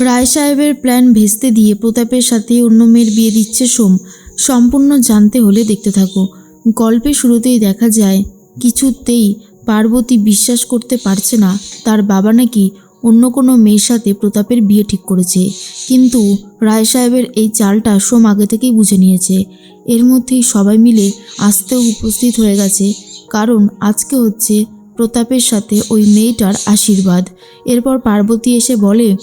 রায় সাহেবের প্ল্যান ভেস্তে দিয়ে প্রতাপের সাথে অন্য মেয়ের বিয়ে দিচ্ছে সোম। সম্পূর্ণ জানতে হলে দেখতে থাকো। গল্পের শুরুতেই দেখা যায়, কিছুতেই পার্বতী বিশ্বাস করতে পারছে না। তার বাবা নাকি অন্য কোনো মেয়ের সাথে প্রতাপের বিয়ে ঠিক করেছে। কিন্তু রায় সাহেবের এই চালটা সোম আগে থেকেই বুঝে নিয়েছে। এর মধ্যেই সবাই মিলে আসতেও উপস্থিত হয়ে গেছে। কারণ আজকে হচ্ছে প্রতাপের সাথে ওই মেয়েটার আশীর্বাদ। এরপর পার্বতী এসে বলে,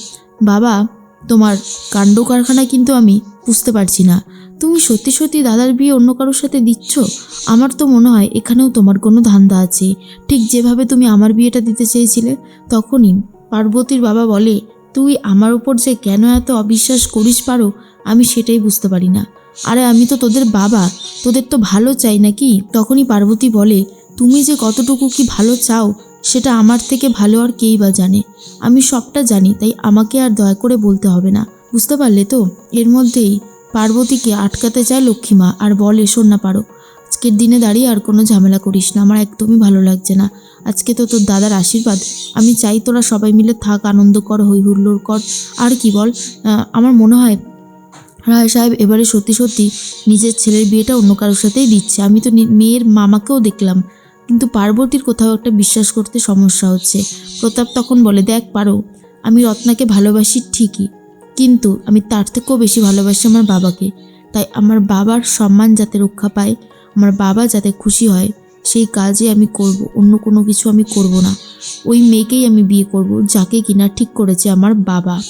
বাবা, তোমার কাণ্ড কারখানা কিন্তু আমি বুঝতে পারছি না। তুমি সত্যি সত্যি দাদার বিয়ে অন্য কারোর সাথে দিচ্ছ? আমার তো মনে হয় এখানেও তোমার কোনো ধান্দা আছে। ঠিক যেভাবে তুমি আমার বিয়েটা দিতে চেয়েছিলে, তখনই পার্বতীর বাবা বলে তুই আমার উপর যে কেন এত অবিশ্বাস করিস পারো, আমি সেটাই বুঝতে পারি না। আরে আমি তো তোদের বাবা, তোদের তো ভালো চাই নাকি? তখনই পার্বতী বলে তুমি যে কতটুকু কি ভালো চাও, সেটা আমার থেকে ভালো আর কেই বা জানে। আমি সবটা জানি, তাই আমাকে আর দয়া করে বলতে হবে না। বুঝতে পারলে তো? এর মধ্যেই পার্বতীকে আটকাতে চায় লক্ষ্মীমা আর বলে শোন না পারো। আজকের দিনে দাঁড়িয়ে আর কোনো ঝামেলা করিস না, আমার একদমই ভালো লাগছে না। আজকে তো তোর দাদার আশীর্বাদ। আমি চাই তোরা সবাই মিলে থাক, আনন্দ কর হই হুল্লোড় কর। আর কি বল? আমার মনে হয় রায় সাহেব এবারে সত্যি সত্যি নিজের ছেলের বিয়েটা অন্য কারোর সাথেই দিচ্ছে। আমি তো মেয়ের মামাকেও দেখলাম। কিন্তু পার্বতীর কোথাও একটা বিশ্বাস করতে সমস্যা হচ্ছে। প্রতাপ তখন বলে, দেখ পারো, আমি রত্নাকে ভালোবাসি ঠিকই, কিন্তু আমি তার থেকেও বেশি ভালোবাসি আমার বাবাকে। তাই আমার বাবার সম্মান যাতে রক্ষা পায়, আমার বাবা যাতে খুশি হয়, সেই কাজে আমি করব, অন্য কোনো কিছু আমি করব না। ওই মেয়েকেই আমি বিয়ে করব, যাকে কিনা ঠিক করেছে আমার বাবা।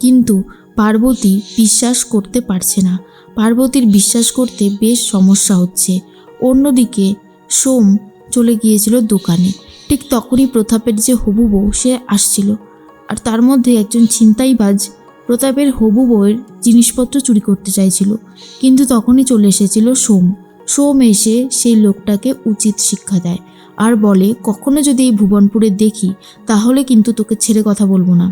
কিন্তু পার্বতী বিশ্বাস করতে পারছে না। পার্বতীর বিশ্বাস করতে বেশ সমস্যা হচ্ছে। অন্যদিকে সোম চলে গিয়েছিল দোকানে। ঠিক তখনই প্রতাপের যে হবু বউ, সে আসছিল। আর তার মধ্যে একজন ছিনতাইবাজ প্রতাপের হবু বউয়ের জিনিসপত্র চুরি করতে চাইছিল। কিন্তু তখনই চলে এসেছিল সোম। সোম এসে সেই লোকটাকে উচিত শিক্ষা দেয়। আর বলে, কখনো যদি এই ভুবনপুরে দেখি, তাহলে কিন্তু তোকে ছেড়ে কথা বলব না।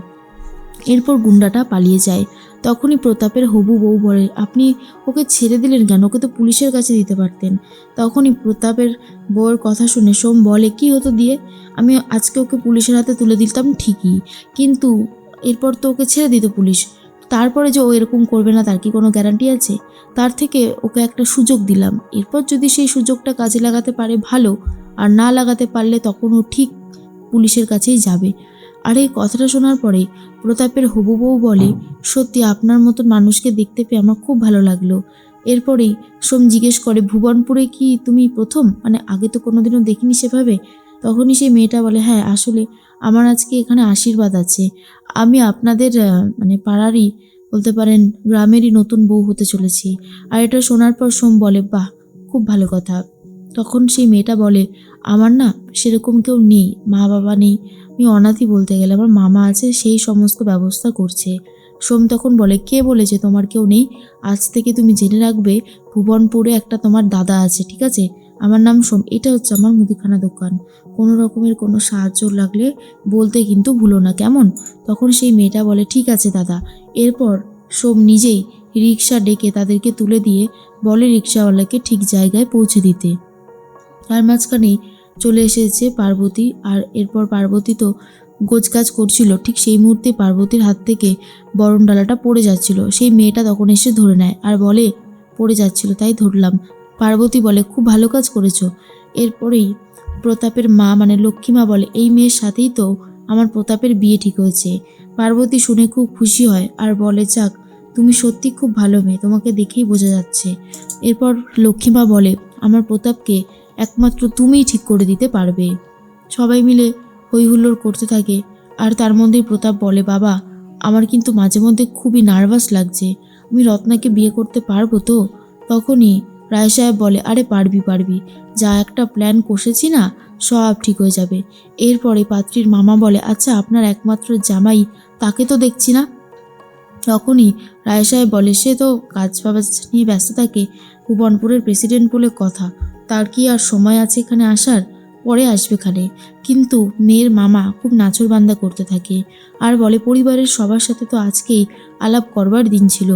এরপর গুন্ডাটা পালিয়ে যায়। তখনই প্রতাপের হবু বউ বলে, আপনি ওকে ছেড়ে দিলেন কেন? ওকে তো পুলিশের কাছে দিতে পারতেন। তখনই প্রতাপের বউয়ের কথা শুনে সোম বলে, কি হতো দিয়ে? আমি আজকে ওকে পুলিশের হাতে তুলে দিতাম ঠিকই, কিন্তু এরপর তো ওকে ছেড়ে দিত পুলিশ। তারপরে যে ও এরকম করবে না, তার কি কোনো গ্যারান্টি আছে? তার থেকে ওকে একটা সুযোগ দিলাম। এরপর যদি সেই সুযোগটা কাজে লাগাতে পারে ভালো, আর না লাগাতে পারলে তখন ও ঠিক পুলিশের কাছেই যাবে। আর এই কথাটা শোনার পরে প্রতাপের হবু বউ বলে, সত্যি আপনার মতন মানুষকে দেখতে পেয়ে আমার খুব ভালো লাগল। এরপরেই সোম জিজ্ঞেস করে, ভুবনপুরে কি তুমি প্রথম? মানে আগে তো কোনোদিনও দেখিনি সেভাবে? তখনই সেই মেয়েটা বলে হ্যাঁ আসলে আমার আজকে এখানে আশীর্বাদ আছে। আমি আপনাদের মানে পাড়ারই, বলতে পারেন, গ্রামেরই নতুন বউ হতে চলেছি। আর এটা শোনার পর সোম বলে, বাহ, খুব ভালো কথা। তখন সেই মেয়েটা বলে, আমার না সেরকম কেউ নেই মা বাবা নেই। আমি অনাথই বলতে গেলে আমার মামা আছে, সেই সমস্ত ব্যবস্থা করছে। সোম তখন বলে, কে বলেছে তোমার কেউ নেই? আজ থেকে তুমি জেনে রাখবে, ভুবনপুরে একটা তোমার দাদা আছে, ঠিক আছে? আমার নাম সোম, এটা হচ্ছে আমার মুদিখানা দোকান। কোনো রকমের কোনো সাহায্য লাগলে বলতে কিন্তু ভুলো না, কেমন? তখন সেই মেয়েটা বলে, ঠিক আছে দাদা। এরপর সোম নিজেই রিক্সা ডেকে তাদেরকে তুলে দিয়ে বলে রিক্সাওয়ালাকে ঠিক জায়গায় পৌঁছে দিতে। তার মাঝখানেই চলে এসেছে পার্বতী আর এরপর পার্বতী তো গোছগাছ করছিল, ঠিক সেই মুহূর্তে পার্বতীর হাত থেকে বরণ ডালাটা পড়ে যাচ্ছিল। সেই মেয়েটা তখন এসে ধরে নেয় আর বলে, পড়ে যাচ্ছিল, তাই ধরলাম। পার্বতী বলে, খুব ভালো কাজ করেছ। এরপরেই প্রতাপের মা মানে লক্ষ্মীমা বলে, এই মেয়ের সাথেই তো আমার প্রতাপের বিয়ে ঠিক হয়েছে। পার্বতী শুনে খুব খুশি হয় আর বলে, যাক, তুমি সত্যি খুব ভালো মেয়ে, তোমাকে দেখেই বোঝা যাচ্ছে। এরপর লক্ষ্মীমা বলে, আমার প্রতাপকে একমাত্র তুমিই ঠিক করে দিতে পারবে। সবাই মিলে হই হুল্লোড় করতে থাকে। আর তার মধ্যেই প্রতাপ বলে, বাবা, আমার কিন্তু মাঝে মধ্যে খুবই নার্ভাস লাগছে। আমি রত্নাকে বিয়ে করতে পারব তো? তখনই রায় সাহেব বলে, আরে পারবি পারবি। যা একটা প্ল্যান কষেছি না, সব ঠিক হয়ে যাবে। এরপরে পাত্রীর মামা বলে আচ্ছা আপনার একমাত্র জামাই, তাকে তো দেখছি না? তখনই রায় সাহেব বলে, সে তো কাজ বাজ নিয়ে ব্যস্ত থাকে। ভুবনপুরের প্রেসিডেন্ট বলে কথা। তার কি আর সময় আছে এখানে আসার? পরে আসবে এখানে কিন্তু মেয়ের মামা খুব নাচরবান্দা করতে থাকে। আর বলে, পরিবারের সবার সাথে তো আজকেই আলাপ করবার দিন ছিল।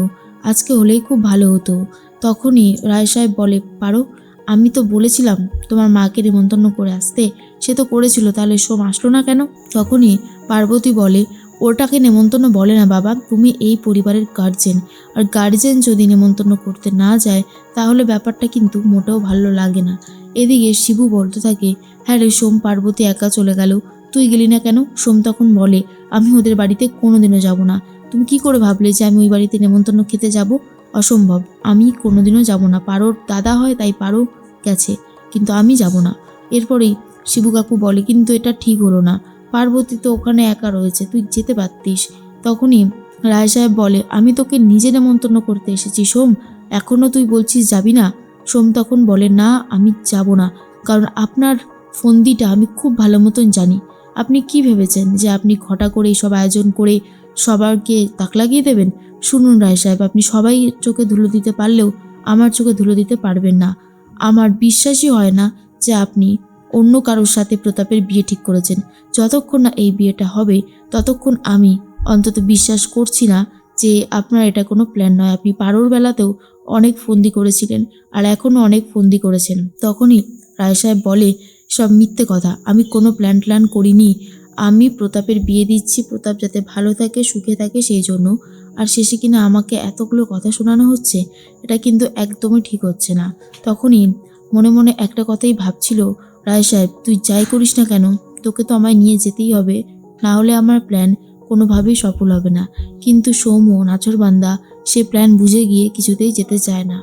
আজকে হলেই খুব ভালো হতো। তখনই রায় সাহেব বলে, পারো, আমি তো বলেছিলাম তোমার মাকে নিমন্ত্রণ করে আসতে। সে তো করেছিল, তাহলে সোম আসলো না কেন? তখনই পার্বতী বলে ওটাকে নেমন্তন্ন বলে না বাবা, তুমি এই পরিবারের গার্জেন আর গার্জেন যদি নেমন্তন্ন করতে না যায়, তাহলে ব্যাপারটা কিন্তু মোটেও ভালো লাগে না। এদিকে শিবু বলতে থাকে হ্যাঁ রে, সোম পার্বতী একা চলে গেল। তুই গেলি না কেন? সোম তখন বলে, আমি ওদের বাড়িতে কোনোদিনও যাব না। তুমি কি করে ভাবলে যে আমি ওই বাড়িতে নেমন্তন্ন খেতে যাব? অসম্ভব, আমি কোনোদিনও যাব না। পারোর দাদা হয়, তাই পারো গেছে। কিন্তু আমি যাব না। এরপরেই শিবু কাকু বলে, কিন্তু এটা ঠিক হলো না। পার্বতী তো ওখানে একা রয়েছে, তুই যেতে পারতিস। তখনই রায় সাহেব বলে, আমি তোকে নিজে নেমন্তন্ন করতে এসেছি, সোম। এখনও তুই বলছিস যাবি না? সোম তখন বলে, না, আমি যাব না। কারণ আপনার ফন্দিটা আমি খুব ভালো মতন জানি। আপনি কি ভেবেছেন যে আপনি ঘটা করে এইসব আয়োজন করে সবারকে তাক লাগিয়ে দেবেন? শুনুন রায় সাহেব, আপনি সবাই চোখে ধুলো দিতে পারলেও আমার চোখে ধুলো দিতে পারবেন না। আমার বিশ্বাসই হয় না যে আপনি অন্য কারোর সাথে প্রতাপের বিয়ে ঠিক করেছেন। যতক্ষণ না এই বিয়েটা হবে, ততক্ষণ আমি অন্তত বিশ্বাস করছি না যে আপনার এটা কোনো প্ল্যান নয়। আপনি পারোর বেলাতেও অনেক ফন্দি করেছিলেন আর এখনও অনেক ফন্দি করেছেন। তখনই রায় সাহেব বলে, সব মিথ্যে কথা। আমি কোনো প্ল্যান ট্ল্যান করিনি। আমি প্রতাপের বিয়ে দিচ্ছি। প্রতাপ যাতে ভালো থাকে, সুখে থাকে সেই জন্য। আর শেষে কিনা আমাকে এতগুলো কথা শোনানো হচ্ছে? এটা কিন্তু একদমই ঠিক হচ্ছে না। তখনই মনে মনে একটা কথাই ভাবছিল রায় সাহেব, তুই যাই করিস না কেন? তোকে তো আমায় নিয়ে যেতেই হবে। না হলে আমার প্ল্যান কোনোভাবেই সফল হবে না। কিন্তু সৌম্য নাচরবান্দা সে প্ল্যান বুঝে গিয়ে কিছুতেই যেতে চায় না।